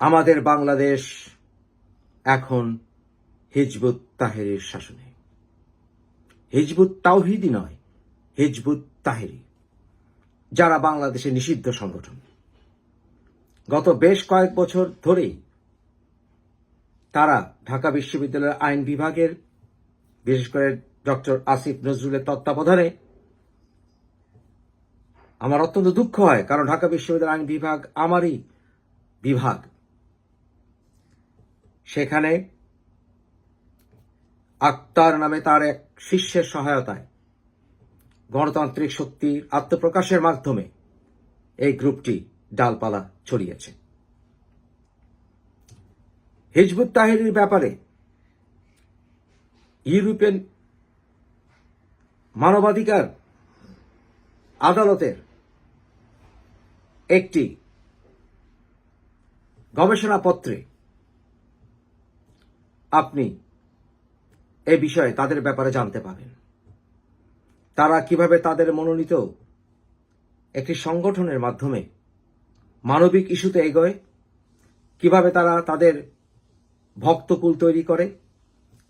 আমাদের বাংলাদেশ এখন হিজবুত তাহেরের শাসনে। হিজবুত তাওহিদি নয়, হিজবুত তাহেরি, যারা বাংলাদেশে নিষিদ্ধ সংগঠন। গত বেশ কয়েক বছর ধরেই তারা ঢাকা বিশ্ববিদ্যালয়ের আইন বিভাগের, বিশেষ করে ডক্টর আসিফ নজরুলের তত্ত্বাবধানে আমার অত্যন্ত দুঃখ হয়, কারণ ঢাকা বিশ্ববিদ্যালয় আইন বিভাগ আমারই বিভাগ। সেখানে আক্তার নামে তার এক শিষ্যের সহায়তায় গণতান্ত্রিক শক্তির আত্মপ্রকাশের মাধ্যমে এই গ্রুপটি ডালপালা ছড়িয়েছে। হিজবুত তাহিরের ব্যাপারে ইউরোপিয়ান মানবাধিকার আদালতের একটি গবেষণাপত্রে আপনি এ বিষয়ে তাদের ব্যাপারে জানতে পাবেন তারা কীভাবে তাদের মনোনীত একটি সংগঠনের মাধ্যমে মানবিক ইস্যুতে এগোয়, কীভাবে তারা তাদের ভক্তকুল তৈরি করে,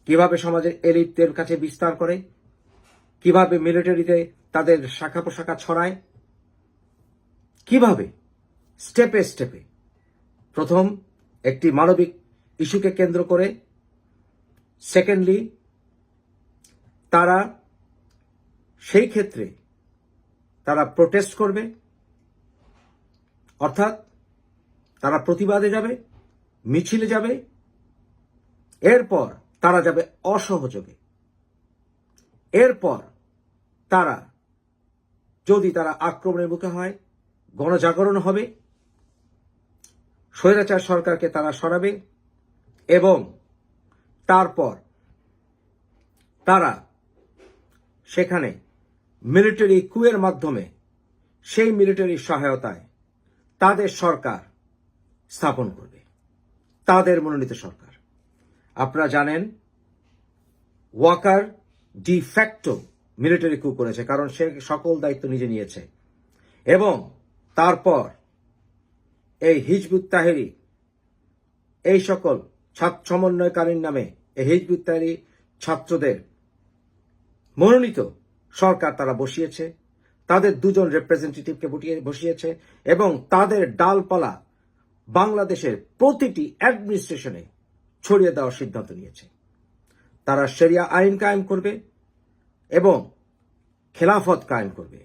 কীভাবে সমাজের এলিটদের কাছে বিস্তার করে, কীভাবে মিলিটারিতে তাদের শাখা পোশাখা ছড়ায়, কীভাবে স্টেপে স্টেপে প্রথম একটি মানবিক ইস্যুকে কেন্দ্র করে সেকেন্ডলি তারা সেই ক্ষেত্রে তারা প্রোটেস্ট করবে, অর্থাৎ তারা প্রতিবাদে যাবে, মিছিলে যাবে, এরপর তারা যাবে অসহযোগে। এরপর তারা, যদি তারা আক্রমণের মুখে হয়, গণজাগরণ হবে, স্বৈরাচার সরকারকে তারা সরাবে এবং তারপর তারা সেখানে মিলিটারি কুয়ের মাধ্যমে সেই মিলিটারি সহায়তায় তাদের সরকার স্থাপন করবে। তাদের মনোনীত সরকার। আপনারা জানেন, ওয়াকার ডিফ্যাক্টো মিলিটারি কু করেছে, কারণ সে সকল দায়িত্ব নিজে নিয়েছে। এবং তারপর এই হিজবুত তাহেরি এই সকল ছাত্র সমন্বয়কারীর নামে এই হিজবুত তাহেরি ছাত্রদের মনোনীত সরকার তারা বসিয়েছে, তাদের দুজন রিপ্রেজেন্টেটিভকে বসিয়েছে এবং তাদের ডালপালা বাংলাদেশের প্রতিটি অ্যাডমিনিস্ট্রেশনে ছড়িয়ে দেওয়ার সিদ্ধান্ত নিয়েছে। তারা সেরিয়া আইন কায়েম করবে এবং খেলাফত কায়েম করবে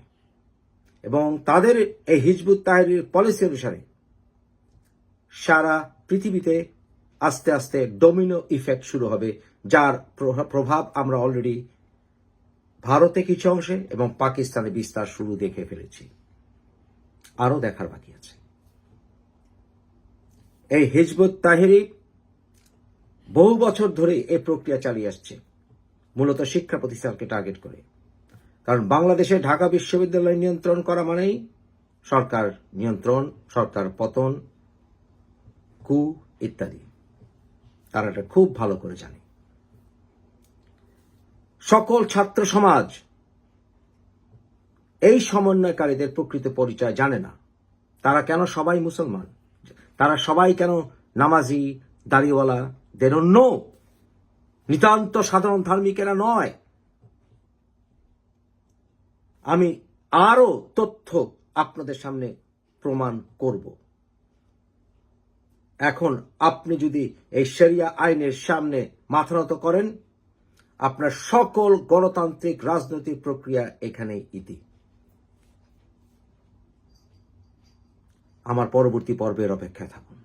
এবং তাদের এই হিজবুত তাহরির পলিসি অনুসারে সারা পৃথিবীতে আস্তে আস্তে ডোমিনো ইফেক্ট শুরু হবে, যার প্রভাব আমরা অলরেডি ভারতে কিছু অংশে এবং পাকিস্তানে বিস্তার শুরু দেখে ফেলেছি। আরও দেখার বাকি আছে। এই হিজবুত তাহিরি বহু বছর ধরে এই প্রক্রিয়া চালিয়ে আসছে, মূলত শিক্ষা প্রতিষ্ঠানকে টার্গেট করে। কারণ বাংলাদেশে ঢাকা বিশ্ববিদ্যালয় নিয়ন্ত্রণ করা মানেই সরকার নিয়ন্ত্রণ, সরকার পতন, কু ইত্যাদি। তারা এটা খুব ভালো করে জানে। সকল ছাত্র সমাজ এই সমন্বয়কারীদের প্রকৃত পরিচয় জানে না। তারা কেন সবাই মুসলমান? তারা সবাই কেন নামাজি দাড়িওয়ালা দের নো নিতান্ত সাধারণ ধার্মিকেরা নয়। আমি আরও তথ্য আপনাদের সামনে প্রমাণ করব। এখন আপনি যদি এই সেরিয়া আইনের সামনে মাথা নত করেন, আপনার সকল গণতান্ত্রিক রাজনৈতিক প্রক্রিয়া এখানে ইতি। আমার পরবর্তী পর্বের অপেক্ষায় থাকুন।